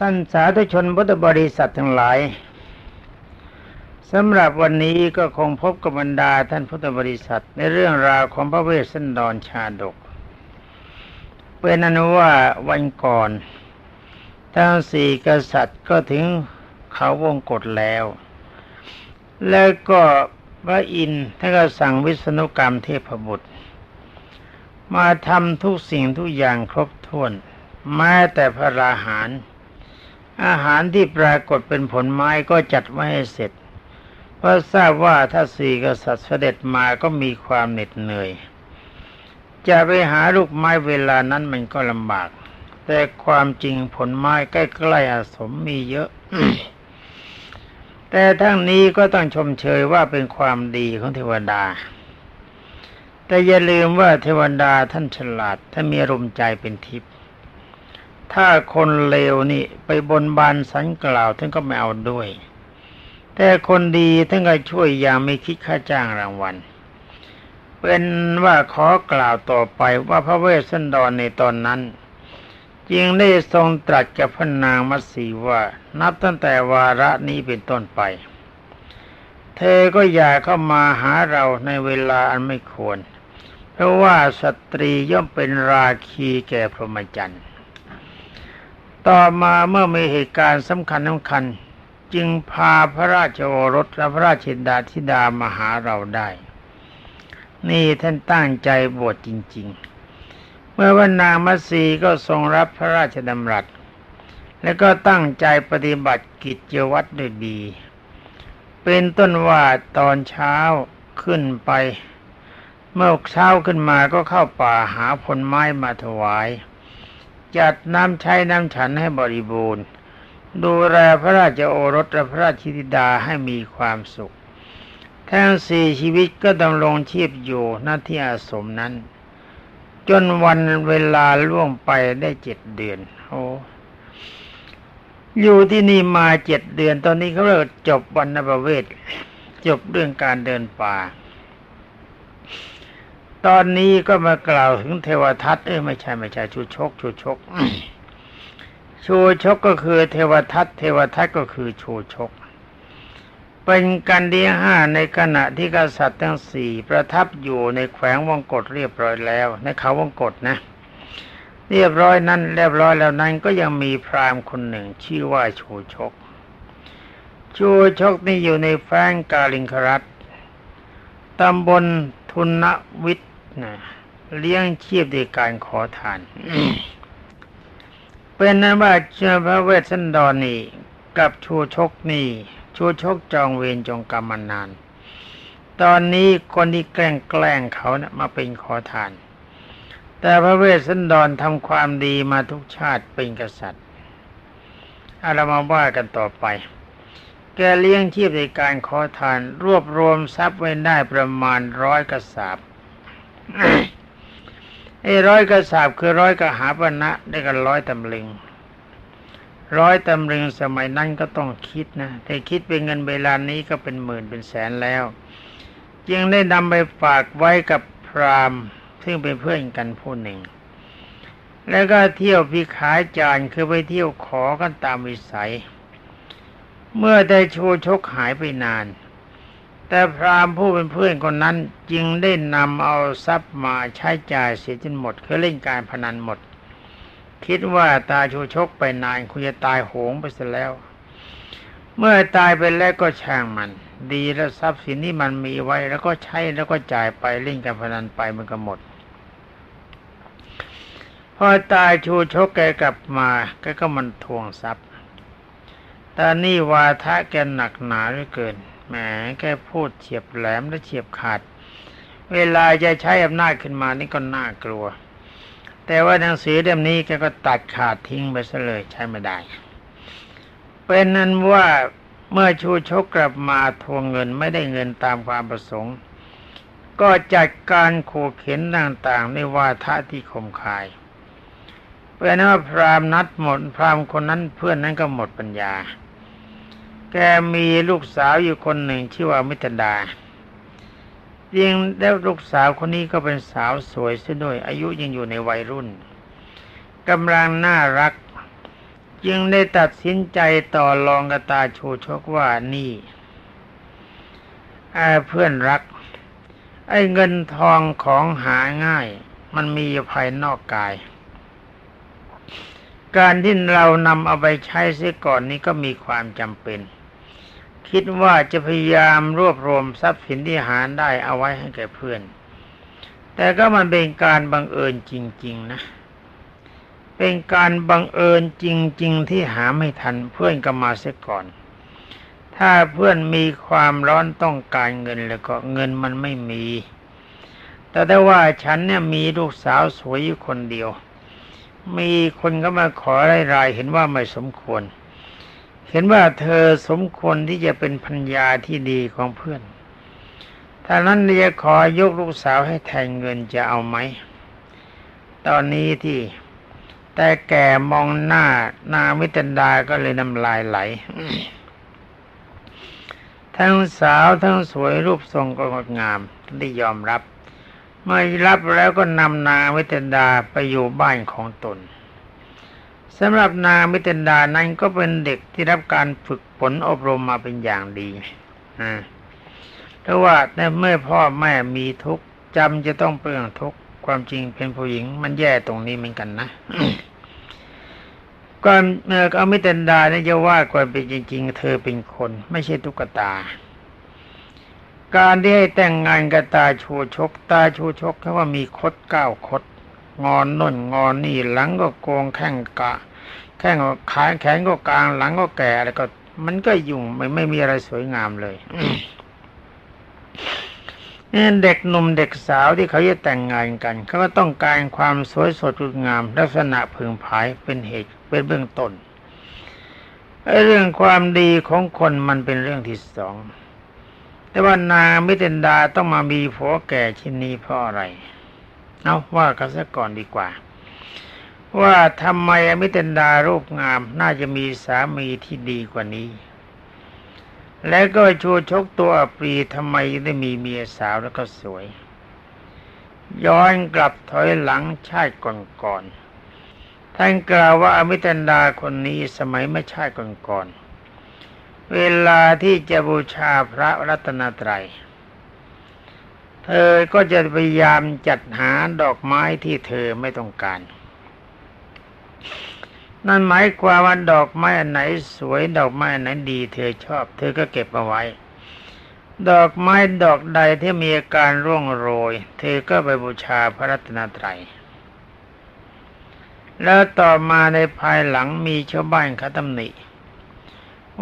ท่านสาธุชนพุทธบริษัททั้งหลายสำหรับวันนี้ก็คงพบกับบรรดาท่านพุทธบริษัทในเรื่องราวของพระเวสสันดรชาดก เป็นอนุว่าวันก่อนทั้งสี่กษัตริย์ก็ถึงเขาวงกฏแล้ว แล้วก็พระอินทร์ท่านก็สั่งวิษณุกรรมเทพบุตร มาทำทุกสิ่งทุกอย่างครบถ้วน แม้แต่พระราหาร อาหารที่ปรากฏเป็นผลไม้ก็จัดไว้ให้เสร็จ เพราะทราบว่าถ้าสี่กษัตริย์เสด็จมาก็มีความเหน็ดเหนื่อย จะไปหาลูกไม้เวลานั้นมันก็ลำบาก แต่ความจริงผลไม้ใกล้ๆอาสมมีเยอะแต่ทั้งนี้ก็ต้องชมเชยว่าเป็นความดีของเทวดา แต่อย่าลืมว่าเทวดาท่านฉลาดท่ามีอารมณ์ใจเป็นทิพย์ ถ้าคนเลวนี่ไปบนบานสันกล่าวท่านก็ไม่เอาด้วย แต่คนดีท่านก็ช่วยอย่างไม่คิดค่าจ้างรางวัล เป็นว่าขอกล่าวต่อไปว่าพระเวสสันดรในตอนนั้นจึงได้ทรงตรัสกับพระนางมัตสีว่า นับตั้งแต่วาระนี้เป็นต้นไป เธอก็อย่าเข้ามาหาเราในเวลาอันไม่ควร เพราะว่าสตรีย่อมเป็นราคีแก่พรหมจรรย์ ต่อมาเมื่อมีเหตุการณ์สำคัญสำคัญ จึงพาพระราชโอรสและพระราชินดาธิดามาหาเราได้ นี่ท่านตั้งใจบวชจริง ๆ เมื่อวันนางมัตสีก็ทรงรับพระราชดำรัส และก็ตั้งใจปฏิบัติกิจวัตรด้วยดี เป็นต้นว่าตอนเช้าขึ้นไป เมื่อเช้าขึ้นมาก็เข้าป่าหาผลไม้มาถวาย จัดน้ำใช้น้ำฉันให้บริบูรณ์ ดูแลพระราชโอรสและพระราชธิดาให้มีความสุข ทั้งสี่ชีวิตก็ดำรงชีพอยู่หน้าที่อาสมนั้น จนวันเวลาล่วงไปได้เจ็ดเดือนโอ้อยู่ที่นี่มาเจ็ดเดือน ตอนนี้เขาเรียกจบวันนประเวศจบเรื่องการเดินป่า ตอนนี้ก็มากล่าวถึงเทวทัตเอ้ยไม่ใช่ไม่ใช่ชูชกชูชกชูชกก็คือเทวทัตเทวทัตก็คือชูชก เป็นกันที่ห้าในขณะที่กษัตริย์ทั้งสี่ประทับอยู่ในแขวงวงกฏเรียบร้อยแล้ว ในเขาวงกฏนะ เรียบร้อยนั้นเรียบร้อยแล้วนั้นก็ยังมีพราหมณ์คนหนึ่งชื่อว่าชูชก ชูชกนี่อยู่ในแฟงกาลิงครัตตำบลทุนวิทย นะเลี้ยงชีพด้วยการขอทานเป็นนั้นว่าเจ้าพระเวสสันดรนี่กับชูชกนี่ชูชกจองเวรจองกรรมมานาน ตอนนี้คนที่แกล้งแกล้งเขาเนะ่ยมาเป็นขอทาน แต่พระเวสสันดรทำความดีมาทุกชาติเป็นกษัตริย์เอาเรามาว่ากันต่อไป แกเลี้ยงชีพในการขอทาน รวบรวมทรัพย์ไว้ได้ประมาณร้อยกระสาบ ไอ้ร้อยกระสาบคือร้อยกระหาปณะได้กันร้อยตำลึง ร้อยตำลึงสมัยนั้นก็ต้องคิดนะแต่คิดเป็นเงินเวลานี้ก็เป็นหมื่นเป็นแสนแล้ว จึงได้นำไปฝากไว้กับพรามซึ่งเป็นเพื่อนกันผู้หนึ่ง แล้วก็เที่ยวพิขายจานคือไปเที่ยวขอกันตามวิสัย เมื่อได้โชชกหายไปนาน แต่พราหมณ์ผู้เป็นเพื่อนคนนั้นจึงได้นำเอาทรัพย์มาใช้จ่ายเสียจนหมดคือเล่นการพนันหมด คิดว่าตาโชชกไปนานคงจะตายโหงไปเสียแล้ว เมื่อตายไปแล้วก็ช่างมัน ดีแล้วทรัพย์สินที่มันมีไว้ แล้วก็ใช้แล้วก็จ่ายไปเล่นการพนันไปมันก็หมดพอตายชูชกแกกลับมาแกก็มันทวงทรัพย์แตอนนี้วาทะแกหนักหนาเหลือเกิน แหมแกพูดเฉียบแหลมและเฉียบขาด เวลาจะใช้อำนาจขึ้นมานี่ก็น่ากลัว แต่ว่าหนังสือเล่มนี้แกก็ตัดขาดทิ้งไปซะเลยใช้ไม่ได้ เป็นนั้นว่าเมื่อชูชกกลับมาทวงเงินไม่ได้เงินตามความประสงค์ ก็จัดการขู่เข็นต่างๆในวาทะที่คมคายเป็นว่าพรามนัดหมดพรามคนนั้นเพื่อนนั้นก็หมดปัญญา แกมีลูกสาวอยู่คนหนึ่งชื่อว่ามิตรดาจริงแล้วลูกสาวคนนี้ก็เป็นสาวสวยซะด้วย อายุยังอยู่ในวัยรุ่นกำลังน่ารัก จึงได้ตัดสินใจต่อรองกับตาชูชกว่านี่อาเพื่อนรัก ไอ้เงินทองของหาง่าย มันมีภายนอกกาย การที่เรานำเอาไปใช้เสียก่อนนี้ก็มีความจำเป็น คิดว่าจะพยายามรวบรวมทรัพย์สินที่หาได้เอาไว้ให้แก่เพื่อน แต่ก็มันเป็นการบังเอิญจริง ๆ นะ เป็นการบังเอิญจริง ๆ ที่หาไม่ทันเพื่อนก็มาเสียก่อน ถ้าเพื่อนมีความร้อนต้องการเงินแล้วก็เงินมันไม่มี แต่ได้ว่าฉันเนี่ยมีลูกสาวสวยอยู่คนเดียว มีคนก็มาขอรายๆเห็นว่าไม่สมควร เห็นว่าเธอสมควรที่จะเป็นพัญญาที่ดีของเพื่อนถ้านั้นจะขอยกลูกสาวให้แทนเงินจะเอาไหม ตอนนี้ที่ แต่แก่มองหน้านามิตันดาก็เลยน้ำลายไหล ทั้งสาวทั้งสวยรูปทรงก็งดงามได้ยอมรับ เมื่อรับแล้วก็นำนามิตันดาไปอยู่บ้านของตน สำหรับนางมิตันดานั้นก็เป็นเด็กที่รับการฝึกฝนอบรมมาเป็นอย่างดีอ่าเพราะว่าในเมื่อพ่อแม่มีทุกข์จำจะต้องเปลืองทุกข์ความจริงเป็นผู้หญิงมันแย่ตรงนี้เหมือนกันนะความเอ่ออมิตันดาเนี่ยจะว่าความเป็นจริง ๆ เธอเป็นคน ไม่ใช่ตุ๊กตา การที่ให้แต่งงานกับตาชูชก ตาชูชกเขาว่ามีคดเก้าคด งอนน่นงอนนี่หลังก็โกงแข้งกะ แข้งขาแขนก็กลางหลังก็แก่แล้วก็ มันก็ยุ่งไม่ไม่มีอะไรสวยงามเลยเนี่เด็กหนุ่มเด็กสาวที่เขาจะแต่งงานกันเขาก็ต้องการความสวยสดงดงาม ลักษณะพึงผายเป็นเหตุเป็นเบื้องต้นเรื่องความดีของคนมันเป็นเรื่องที่สอง แต่ว่านางมิเตนดาต้องมามีผัวแก่ชิ้นนี้เพราะอะไร เอาว่ากันซะก่อนดีกว่า ว่าทำไมอมิเตนดารูปงามน่าจะมีสามีที่ดีกว่านี้ แล้วก็ชูชกตัวอัปรีทำไมได้มีเมียสาวแล้วก็สวย ย้อนกลับถอยหลังชาติก่อนๆท่านกล่าวว่าอมิตนดาคนนี้สมัยไม่ชาติก่อนๆเวลาที่จะบูชาพระรัตนตรัย เธอก็จะพยายามจัดหาดอกไม้ที่เธอไม่ต้องการ นั่นหมายความว่าดอกไม้อันไหนสวยดอกไม้อันไหนดี เธอชอบ เธอก็เก็บเอาไว้ ดอกไม้ดอกใดที่มีอาการร่วงโรย เธอก็ไปบูชาพระรัตนตรัยแล้วต่อมาในภายหลังมีชาวบ้านเขาตำหนิ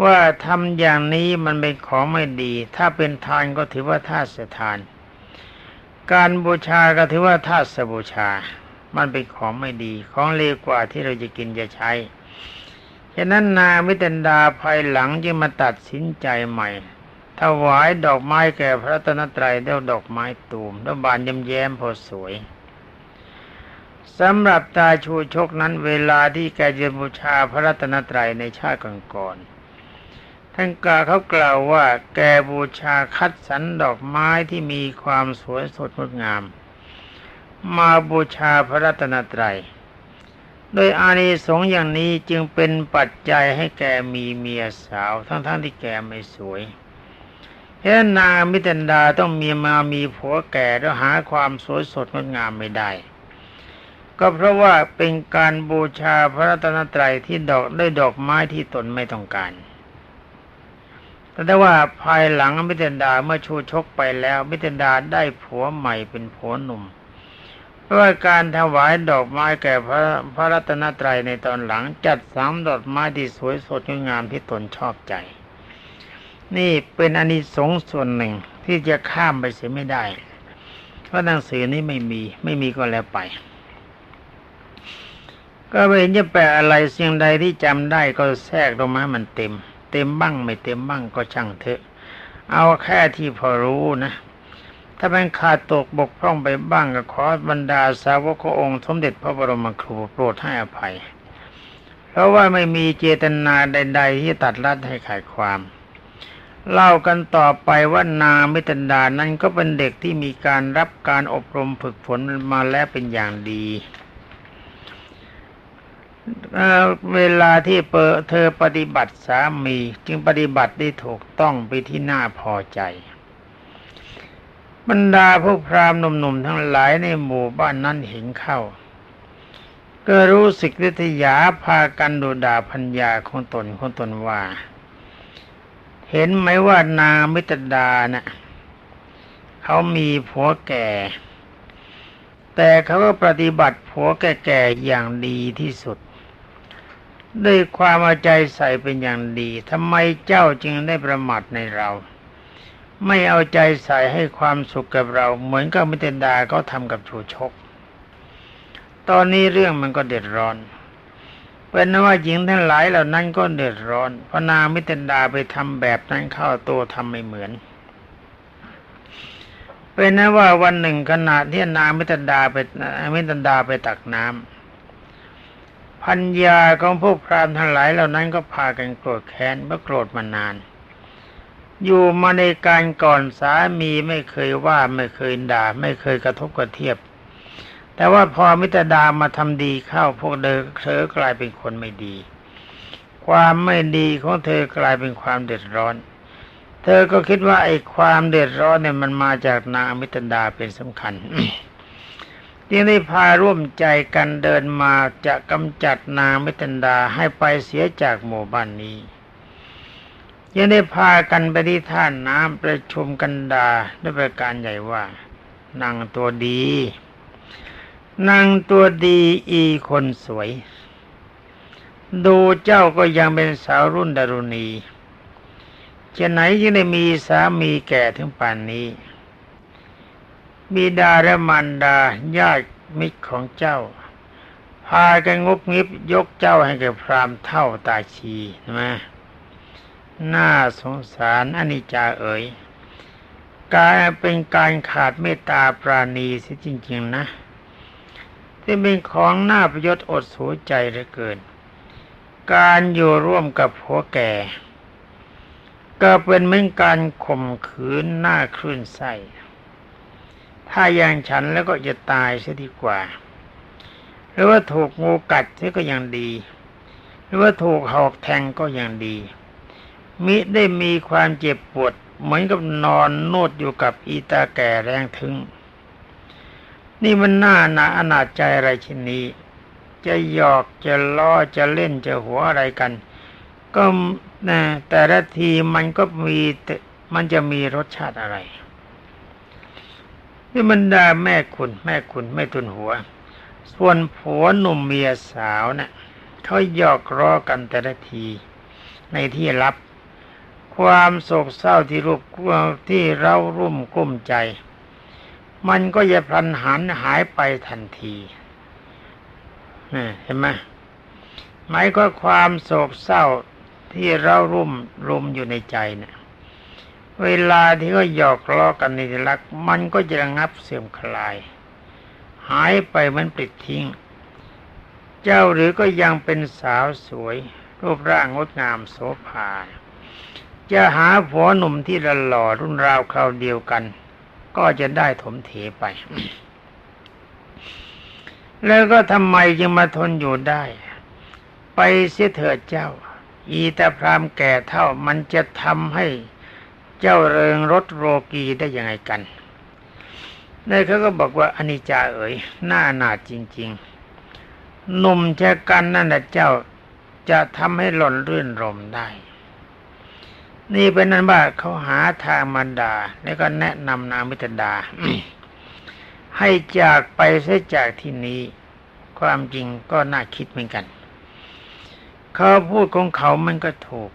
ว่าทำอย่างนี้มันเป็นของไม่ดี ถ้าเป็นทานก็ถือว่าทาสทาน การบูชาก็ถือว่าทาสบูชา มันเป็นของไม่ดี ของเลวกว่าที่เราจะกินจะใช้ ฉะนั้นนามิตันดาภายหลังจึงมาตัดสินใจใหม่ถวายดอกไม้แก่พระตนตรัยแล้วดอกไม้ตูมแล้วบานยำแย้มพอสวยสำหรับตาชูชกนั้นเวลาที่แกจะบูชาพระรัตนตรัยในชาติก่อนๆ ท่านกล่าวเขากล่าวว่า แกบูชาคัดสรรดอกไม้ที่มีความสวยสดงดงาม มาบูชาพระรัตนตรัย โดยอานิสงส์อย่างนี้จึงเป็นปัจจัยให้แกมีเมียสาว ทั้งๆทที่แกไม่สวยเพราะนางมิตันดาต้องมีมามีผัวแก่แล้วหาความสวยสดงดงามไม่ได้ ก็เพราะว่าเป็นการบูชาพระรัตนตรัยที่ดอกด้วยดอกไม้ที่ตนไม่ต้องการ แต่ว่าภายหลังมิเตนดาเมื่อชูชกไปแล้วมิเตนดาได้ผัวใหม่เป็นผัวหนุ่มเพราะว่าการถวายดอกไม้แก่พระพระรัตนตรัยในตอนหลังจัดสามดอกไม้ที่สวยสดงดงามที่ตนชอบใจ นี่เป็นอนิสงส์ส่วนหนึ่งที่จะข้ามไปเสียไม่ได้ เพราะหนังสือนี้ไม่มีไม่มีก็แล้วไป ก็ไม่เห็นจะแปลอะไรเสียงใดที่จำได้ก็แทรกลงมาให้มันเต็ม เต็มบ้างไม่เต็มบ้างก็ช่างเถอะ เอาแค่ที่พอรู้นะ ถ้าเป็นขาดตกบกพร่องไปบ้างก็ขอบรรดาสาวกขององค์สมเด็จพระบรมครูโปรดให้อภัย เพราะว่าไม่มีเจตนาใด ๆ ที่ตัดรัดให้ขายความเล่ากันต่อไปว่านางมิตันดานั้นก็เป็นเด็กที่มีการรับการอบรมฝึกฝนมาแล้วเป็นอย่างดี เวลาที่เปเธอปฏิบัติสามี จึงปฏิบัติได้ถูกต้องไปที่น่าพอใจ บรรดาพวกพราหมณ์หนุ่มๆทั้งหลายในหมู่บ้านนั้นเห็นเข้า ก็รู้สึกวิทยาพากันดูด่าพัญญาของตนของตนว่า เห็นไหมว่านางมิตรดานะ่ะเขามีผัวแก่ แต่เขาก็ปฏิบัติผัวแก่ๆอย่างดีที่สุด ด้วยความเอาใจใส่เป็นอย่างดีทำไมเจ้าจึงได้ประมาทในเรา ไม่เอาใจใส่ให้ความสุขกับเรา เหมือนกับมิเตรดาเขาทำกับชูชก ตอนนี้เรื่องมันก็เดือดร้อนเป็นนว่าหญิงทั้งหลายเหล่านั้นก็เดือดร้อนพระนางมิเตรดาไปทำแบบนั้นเข้าตัวทำไม่เหมือน เป็นนว่าวันหนึ่งขณะที่นางมิเตรดาไปมิเตรดาไปตักน้ำ พัญญาของพวกพรามทั้งหลายเหล่านั้นก็พากันโกรธแค้นเมื่อโกรธมานาน อยู่มาในการก่อนสามีไม่เคยว่าไม่เคยด่า ไม่เคยกระทบกระเทียบ แต่ว่าพอมิตรดามาทำดีเข้าพวกเธอเธอกลายเป็นคนไม่ดี ความไม่ดีของเธอกลายเป็นความเดือดร้อน เธอก็คิดว่าไอ้ความเดือดร้อนเนี่ยมันมาจากนางมิตรดาเป็นสำคัญ จึงได้พาร่วมใจกันเดินมาจะกำจัดนางมิตันดาให้ไปเสียจากหมู่บ้านนี้ยังได้พากันไปที่ท่านน้ำประชุมกันดาด้วยประการใหญ่ว่านางตัวดีนางตัวดีอีคนสวย ดูเจ้าก็ยังเป็นสาวรุ่นดารุณีจะไหนยังได้มีสามีแก่ถึงป่านนี้ บิดาและมารดาญาติมิตรของเจ้า พากันงบงิบยกเจ้าให้แก่พรามเท่าตาชีนะน่าสงสารอนิจจาเอ๋ยกายเป็นการขาดเมตตาปราณีสิจริง ๆ นะที่เป็นของน่าประยชน์อดสูใจเหลือเกิน การอยู่ร่วมกับผัวแก่ ก็เป็นเหมือนการข่มขืนหน้าคลื่นไส้ ถ้าอย่างฉันแล้วก็จะตายเสียดีกว่า หรือว่าถูกงูกัดเสียก็ยังดี หรือว่าถูกหอกแทงก็ยังดี มิได้มีความเจ็บปวด เหมือนกับนอนโนดอยู่กับอีตาแก่แรงถึง นี่มันน่าหนาอนาจใจอะไรเช่นนี้ จะหยอกจะล้อจะเล่นจะหัวอะไรกัน ก็นะแต่ละทีมันก็มีมันจะมีรสชาติอะไร นี่บรรดาแม่คุณแม่คุณไม่ทุนหัว ส่วนผัวหนุ่มเมียสาวเนะ่ะเขาหยอกล้อกันแต่ละที ในที่รับ ความโศกเศร้าที่รูปที่เรารุ่มกุ้มใจ มันก็จะพลันหันหายไปทันทีเห็นไหมหมายก็ความโศกเศร้าที่เรารุ่มรุมอยู่ในใจเนะี่ย เวลาที่ก็หยอกล้อกันในรัก มันก็จะระงับเสื่อมคลาย หายไปมือนปลิดทิ้ง เจ้าหรือก็ยังเป็นสาวสวย รูปร่างงดงามโสภาจะหาผัวหนุ่มที่ละหล่อรุ่นราวคราวเดียวกัน ก็จะได้ถมเถไป แล้วก็ทำไมจึงมาทนอยู่ได้ ไปเสียเถิดเจ้า อีตาพรามแก่เท่ามันจะทำให้ เจ้าเริงรถโรกีได้ยังไงกันในเขาก็บอกว่าอนิจจาเอ๋ยหน้าหนาจริง ๆ หนุ่มแช่กันนั่นแหละเจ้าจะทำให้หล่นรื่นรมได้ นี่เป็นนั้นว่าเขาหาทางมันดาแล้วก็แนะนำนางมิตรดา ให้จากไปเสียจากที่นี้ ความจริงก็น่าคิดเหมือนกัน เขาพูดของเขามันก็ถูก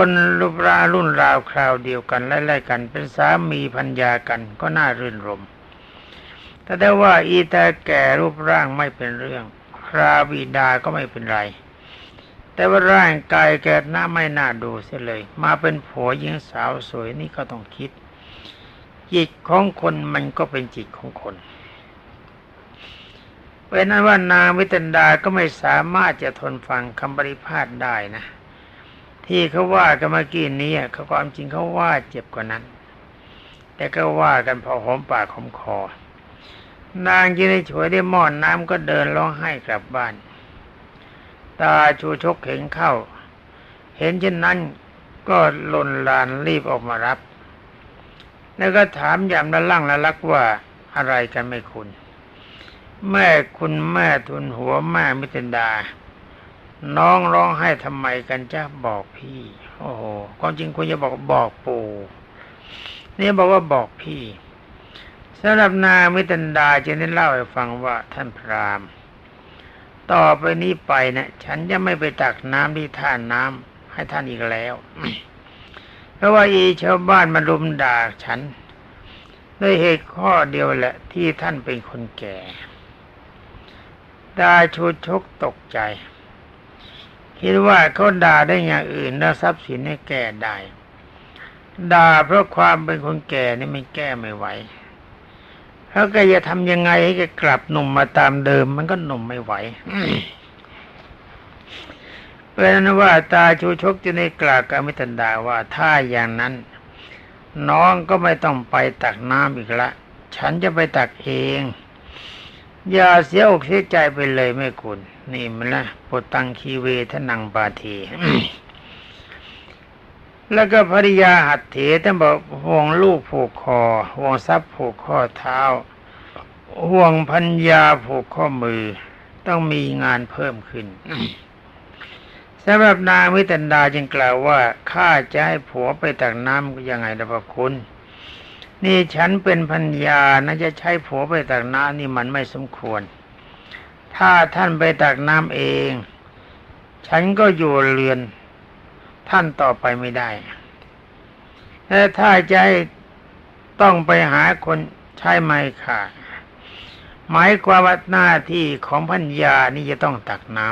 คนรูปรารุ่นราวคราวเดียวกันไล่ๆกัน เป็นสามีพัญญากันก็น่ารื่นรมแต่ได้ว่าอีตาแก่รูปร่างไม่เป็นเรื่อง คราบิดาก็ไม่เป็นไร แต่ว่าร่างกายแกหน้าไม่น่าดูเสียเลย มาเป็นผัวหญิงสาวสวยนี่ก็ต้องคิด จิตของคนมันก็เป็นจิตของคนเป็นนั้นว่านางวิตันดาก็ไม่สามารถจะทนฟังคำปริพาทได้นะ ที่เขาว่ากันเมื่อกี้นี้เขาความจริงเขาว่าเจ็บกว่านั้น แต่ก็ว่ากันพอหอมปากหอมคอ นางยินได้ช่วยได้หม้อนน้ำก็เดินร้องไห้กลับบ้าน ตาชูชกเห็นเข้า เห็นเช่นนั้นก็ลนลานรีบออกมารับ แล้วก็ถามยามละลั่งละลักว่าอะไรกันไม่คุณ แม่คุณแม่ทุนหัวแม่มิตรดา น้องร้องไห้ทำไมกันจ้าบอกพี่ โอ้โหความจริงคุณจะบอกบอกปู่นี่บอกว่าบอกพี่สำหรับนางมิตรดาจึงได้เล่าให้ฟังว่าท่านพราหมณ์ ต่อไปนี้ไปนะฉันจะไม่ไปตักน้ำที่ท่าน้ำให้ท่านอีกแล้ว เพราะว่าอีชาวบ้านมารุมด่าฉันด้วยเหตุข้อเดียวแหละ ที่ท่านเป็นคนแก่ ดาชูชกตกใจ คิดว่าเขาด่าได้อย่างอื่นแล้วทรัพย์สินให้แก้ได้ ด่าเพราะความเป็นคนแก่นี่ไม่แก้ไม่ไหวแล้วก็จะทำยังไงให้แกกลับหนุ่มมาตามเดิม มันก็หนุ่มไม่ไหวเป็นนั้นว่าตาชูชกจะในกล่าวกับมิตรดาว่าถ้าอย่างนั้น น้องก็ไม่ต้องไปตักน้ำอีกละ ฉันจะไปตักเอง อย่าเสียอกเสียใจไปเลยแม่คุณ นี่มันละปตังคีเวทนังปาทีแล้วก็ภริยาหัดเถท่านบอกห่วงลูกผูกคอห่วงทรัพย์ผูกข้อเท้า ห่วงพัญญาผูกข้อมือ ต้องมีงานเพิ่มขึ้นสำหรับนางวิตันดาจึงกล่าวว่าข้าจะให้ผัวไปตักน้ำยังไงนะพระคุณ นี่ฉันเป็นพัญญานะจะใช้ผัวไปตักน้ำนี่มันไม่สมควร ถ้าท่านไปตักน้ำเอง ฉันก็อยู่เรือน ท่านต่อไปไม่ได้แต่ถ้าจะต้องไปหาคนใช้ไหมค่ะ หมายความว่าหน้าที่ของพัญญานี่จะต้องตักน้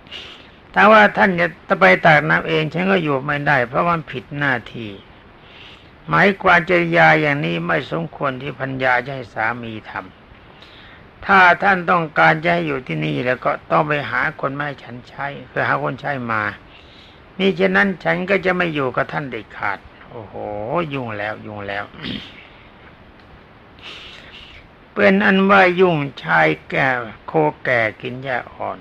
ำถ้าว่าท่านจะไปตักน้ำเองฉันก็อยู่ไม่ได้ เพราะมันผิดหน้าที่ หมายความจริยาอย่างนี้ไม่สมควรที่พัญญาจะให้สามีทำ ถ้าท่านต้องการจะให้อยู่ที่นี่แล้วก็ต้องไปหาคนมาให้ฉันใช้คือหาคนใช้มา นี่ฉะนั้นฉันก็จะไม่อยู่กับท่านเด็ดขาด โอ้โห ยุ่งแล้วยุ่งแล้ว เป็นอันว่ายุ่งชายแก่โคแก่กินหญ้าอ่อน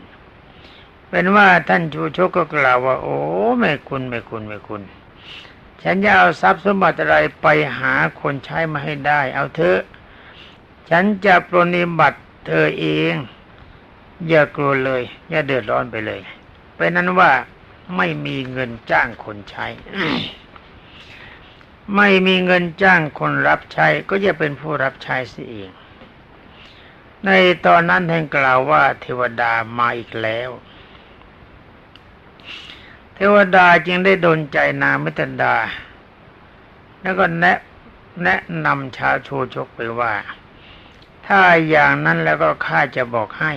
เป็นว่าท่านชูชกก็กล่าวว่า โอ้ไม่คุณไม่คุณไม่คุณ ฉันจะเอาทรัพย์สมบัติอะไรไปหาคนใช้มาให้ได้ เอาเถอะฉันจะปรนิบัติ เธอเอง อย่ากลัวเลย อย่าเดือดร้อนไปเลย เป็นนั้นว่าไม่มีเงินจ้างคนใช้ ไม่มีเงินจ้างคนรับใช้ ก็จะเป็นผู้รับใช้สิเอง ในตอนนั้นท่านกล่าวว่า เทวดามาอีกแล้ว เทวดาจึงได้ดนใจนางมิตรดา แล้วก็แนะแนะนำชาวโชชกไปว่า ถ้าอย่างนั้นแล้วก็ข้าจะบอกให้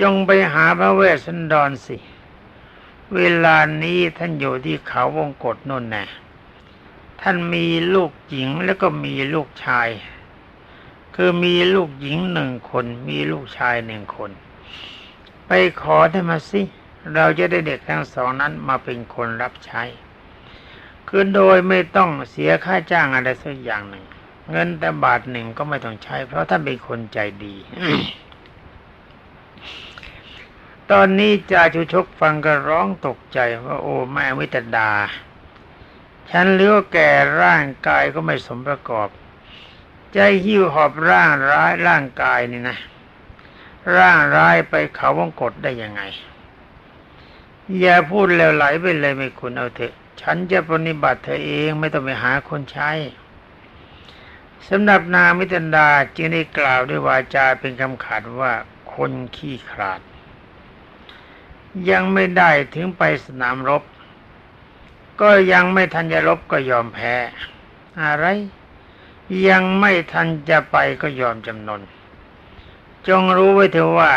จงไปหาพระเวสสันดรสิ เวลานี้ท่านอยู่ที่เขาวงกฏนนน่ะท่านมีลูกหญิงแล้วก็มีลูกชาย คือมีลูกหญิงหนึ่งคน มีลูกชายหนึ่งคน ไปขอได้มาสิ เราจะได้เด็กทั้งสองนั้นมาเป็นคนรับใช้ คือโดยไม่ต้องเสียค่าจ้างอะไรสักอย่างหนึ่ง เงินแต่บาทหนึ่งก็ไม่ต้องใช้ เพราะท่านเป็นคนใจดี ตอนนี้จ่าชุชกฟังก็ร้องตกใจว่าโอ้แม่วิตดา ฉันเลี้ยวแก่ร่างกายก็ไม่สมประกอบ ใจหิ้วหอบร่างร้ายร่างกายนี่นะร่างร้ายไปเขาวงกฏได้ยังไง อย่าพูดแล้วไหลไปเลยไม่คุณเอาเถอะ ฉันจะปฏิบัติเธอเองไม่ต้องไปหาคนใช้ สำหรับนางมิตรดาจึงได้กล่าวด้วยวาจาเป็นคำขาดว่าคนขี้ขลาด ยังไม่ได้ถึงไปสนามรบ ก็ยังไม่ทันจะรบก็ยอมแพ้ อะไร ยังไม่ทันจะไปก็ยอมจำนน จงรู้ไว้เถอะว่า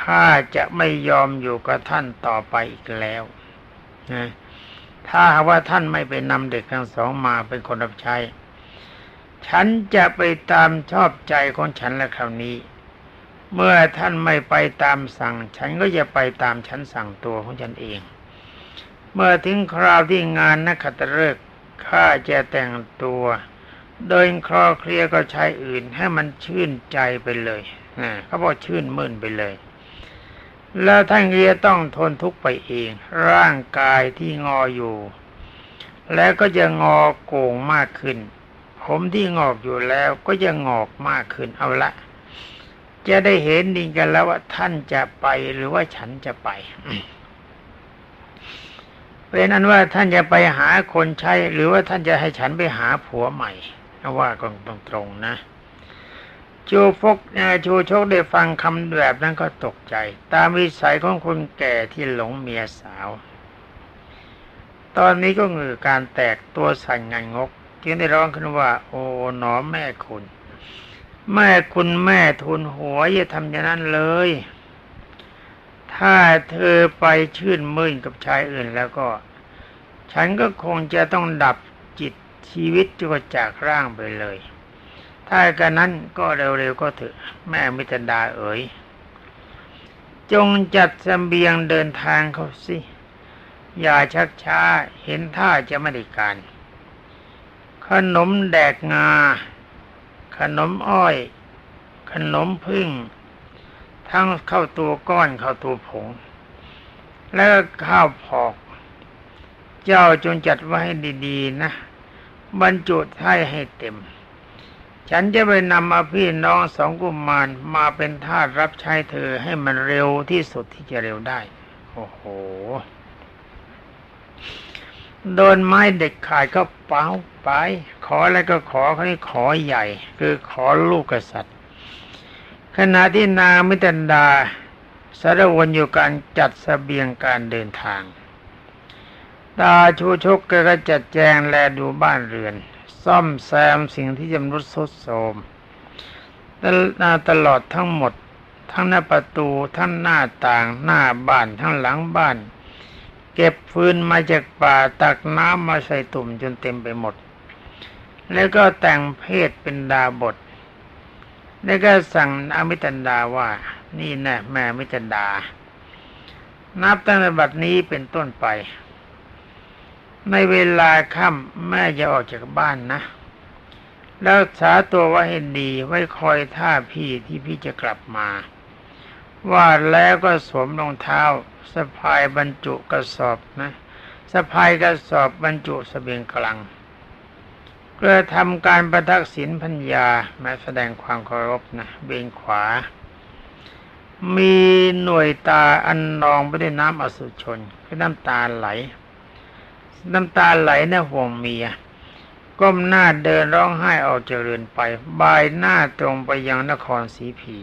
ข้าจะไม่ยอมอยู่กับท่านต่อไปอีกแล้วนะถ้าหากว่าท่านไม่ไปนำเด็กทั้งสองมาเป็นคนรับใช้ ฉันจะไปตามชอบใจของฉันและคราวนี้ เมื่อท่านไม่ไปตามสั่ง ฉันก็จะไปตามฉันสั่งตัวของฉันเอง เมื่อถึงคราวที่งานนักขัตฤกษ์ข้าจะแต่งตัวโดยคลอเคลียก็ใช้อื่นให้มันชื่นใจไปเลยนะเขาบอกชื่นมื่นไปเลย แล้วท่านก็จะต้องทนทุกข์ไปเอง ร่างกายที่งออยู่ แล้วก็จะงอโก่งมากขึ้น ผมที่งอกอยู่แล้วก็จะงอกมากขึ้นเอาละ จะได้เห็นดีกันแล้วว่าท่านจะไปหรือว่าฉันจะไปเป็นนั้นว่าท่านจะไปหาคนใช้ หรือว่าท่านจะให้ฉันไปหาผัวใหม่ว่าก็ตรงๆนะชูฟกชูชกได้ฟังคำแบบนั้นก็ตกใจ ตามวิสัยของคนแก่ที่หลงเมียสาว ตอนนี้ก็เหงื่อการแตกตัวสั่นงันงก จึงได้ร้องขึ้นว่า โอ้หนอแม่คุณ แม่คุณแม่ทุนหัวอย่าทำอย่างนั้นเลย ถ้าเธอไปชื่นมื่นกับชายอื่นแล้วก็ ฉันก็คงจะต้องดับจิตชีวิตจะจากร่างไปเลย ถ้ากันนั้นก็เร็วๆก็เถอะแม่มิตรดาเอ๋ยจงจัดสเสบียงเดินทางเขาสิ อย่าชักช้าเห็นท่าจะไม่ได้การ ขนมแดกงา ขนมอ้อย ขนมพึ่ง ทั้งข้าวตัวก้อนข้าวตัวผง แล้วข้าวผอก เจ้าจงจัดไว้ให้ดีๆนะ บรรจุให้ให้เต็ม ฉันจะไปนำอาพี่น้องสองกุมารมาเป็นทาสรับใช้เธอให้มันเร็วที่สุดที่จะเร็วได้ โอ้โห โดนไม้เด็กขาดก็เป้าไป ขออะไรก็ขอเขานี่ขอใหญ่ คือขอลูกกษัตริย์ ขณะที่นางมิตันดาสารวนอยู่การจัดสเสบียงการเดินทาง ตาชูชกก็จัดแจงแลดูบ้านเรือน ซ่อมแซมสิ่งที่จำรุดทรุดโทรมตลอดทั้งหมด ทั้งหน้าประตูทั้งหน้าต่างหน้าบ้านทั้งหลังบ้าน เก็บฟืนมาจากป่าตักน้ำมาใส่ตุ่มจนเต็มไปหมด แล้วก็แต่งเพศเป็นดาบท แล้วก็สั่งอมิตันดาว่า นี่นะแม่มิตันดา นับตั้งแต่บัดนี้เป็นต้นไป ในเวลาค่ำแม่จะออกจากบ้านนะแล้วษาตัวไว้ให้ดีไว้คอยท่าพี่ที่พี่จะกลับมา ว่าแล้วก็สวมรองเท้า สะพายบรรจุกระสอบนะสะพายกระสอบบรรจุสเสบียงกลังเพื่อทำการประทักษิณพัญญามาแสดงความเคารพนะเบนขวา มีหน่วยตาอันนองไปด้วยน้ำอสุชนคือน้ำตาไหล น้ำตาไหลในห่วงเมียก้มหน้าเดินร้องไห้ออกจากเรือนไป บายหน้าตรงไปยังนครสีพี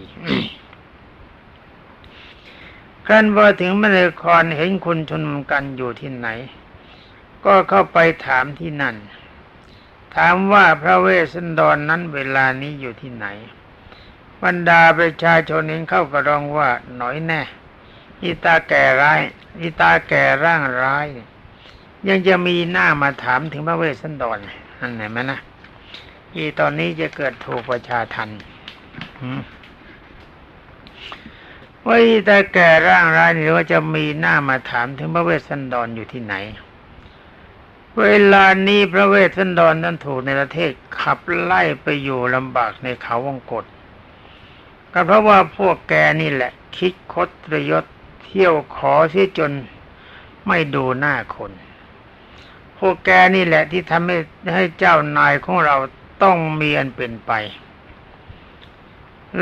ครั้นพอถึงมนครเห็นคุณชนกันอยู่ที่ไหน ก็เข้าไปถามที่นั่น ถามว่าพระเวสสันดรนนั้นเวลานี้อยู่ที่ไหน บรรดาประชาชนเองเข้ากระร้องว่าหน่อยแน่อีตาแก่ร้ายอีตาแก่ร่างร้าย ยังจะมีหน้ามาถามถึงพระเวสสันดรอันไหนไหมนะที่ตอนนี้จะเกิดถูกประชาทัน ว่าแต่แก่ร่างร้ายนี่ว่าจะมีหน้ามาถามถึงพระเวสสันดรออยู่ที่ไหน เวลานี้พระเวสสันดรนั้นถูกในประเทศขับไล่ไปอยู่ลำบากในเขาวงกฏก็เพราะว่าพวกแกนี่แหละ คิดคดระยศเที่ยวขอเสียจนไม่ดูหน้าคน พวกแกนี่แหละที่ทำให้ให้เจ้านายของเราต้องมีอันเป็นไป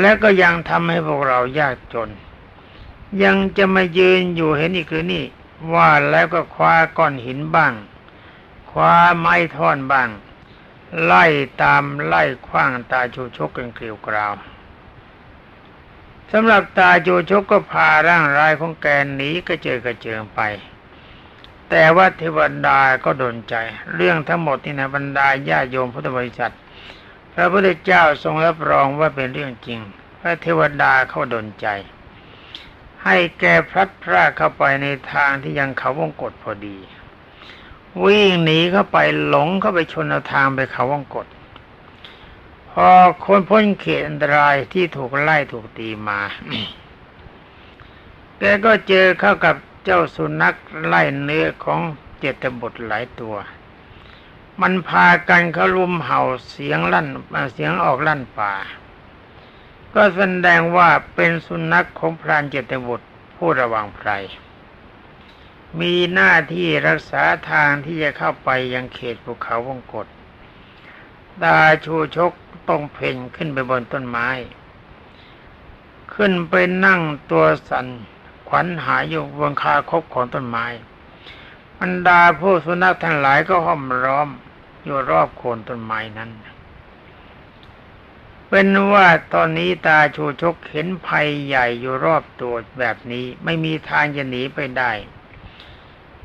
และก็ยังทำให้พวกเรายากจน ยังจะมายืนอยู่เห็นอีกหรือนี่ ว่าแล้วก็คว้าก้อนหินบ้าง คว้าไม้ท่อนบ้าง ไล่ตามไล่คว้างตาชูชกกันเกลียวกราวสำหรับตาจูชกก็พาร่างรายของแกหนีก็เจอกระเจิงไป แต่ว่าเทวดาก็โดนใจ เรื่องทั้งหมดที่นะบรรดาญาโยมพุทธบริษัท พระพุทธเจ้าทรงรับรองว่าเป็นเรื่องจริง พระเทวดาเขาโดนใจ ให้แกพลัดพรากเข้าไปในทางที่ยังเขาวงกฏพอดี วิ่งหนีเข้าไปหลงเข้าไปชนทางไปเขาวงกฏพอคนพ้นเขตอันตรายที่ถูกไล่ถูกตีมาแกก็เจอเข้ากับเจ้าสุนัขไล่เนื้อของเจตบทหลายตัว มันพากันเขารุมเห่าเสียงลั่นเสียงออกลั่นป่า ก็แสดงว่าเป็นสุนัขของพรานเจตบุตรผู้ระวังไพรมีหน้าที่รักษาทางที่จะเข้าไปยังเขตภูเขาวงกฏดาชูชกต้องเพ่นขึ้นไปบนต้นไม้ ขึ้นไปนั่งตัวสันขวัญหายอยู่บนคาคบของต้นไม้บรรดาผู้สุนัขทั้งหลายก็ห้อมร้อมอยู่รอบโคนต้นไม้นั้น เป็นว่าตอนนี้ตาชูชกเห็นภัยใหญ่อยู่รอบตัวแบบนี้ไม่มีทางจะหนีไปได้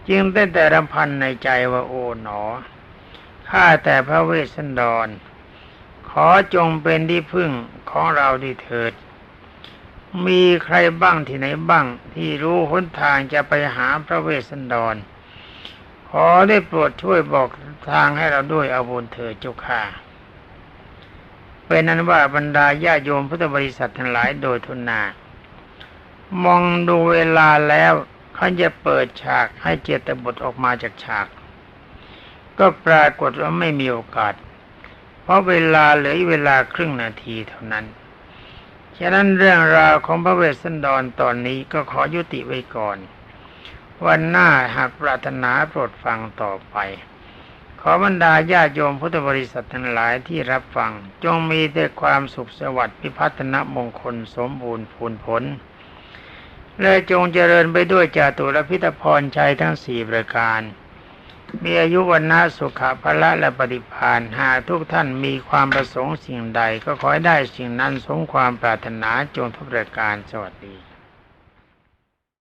จึงได้แต่รำพันในใจว่าโอ๋หนอข้าแต่พระเวสสันดร ขอจงเป็นที่พึ่งของเราดีเถิด มีใครบ้างที่ไหนบ้าง ที่รู้หนทางจะไปหาพระเวสสันดร ขอได้โปรดช่วยบอกทางให้เราด้วยอาบุญเถิดเจ้าค่ะ เป็นนั้นว่าบรรดาญาโยมพุทธบริษัททั้งหลายโดยทุนนามองดูเวลาแล้วเขาจะเปิดฉากให้เจตบทออกมาจากฉาก ก็ปรากฏว่าไม่มีโอกาส เพราะเวลาเหลือเวลาครึ่งนาทีเท่านั้น ฉะนั้นเรื่องราวของพระเวสสันดรตอนนี้ก็ขอยุติไว้ก่อน วันหน้าหากปรารถนาโปรดฟังต่อไป ขอบรรดาญาโยมพุทธบริษัททั้งหลายที่รับฟัง จงมีแต่ความสุขสวัสดิ์พิพัฒนมงคลสมบูรณ์พูนผล และจงเจริญไปด้วยจาตุรพิธพรชัยทั้งสี่ประการ มีอายุวันนาสุขภละและปฏิภาณหากทุกท่านมีความประสงค์สิ่งใดก็ขอให้ได้สิ่งนั้นสมความปรารถนาจงทุกประการสวัสดี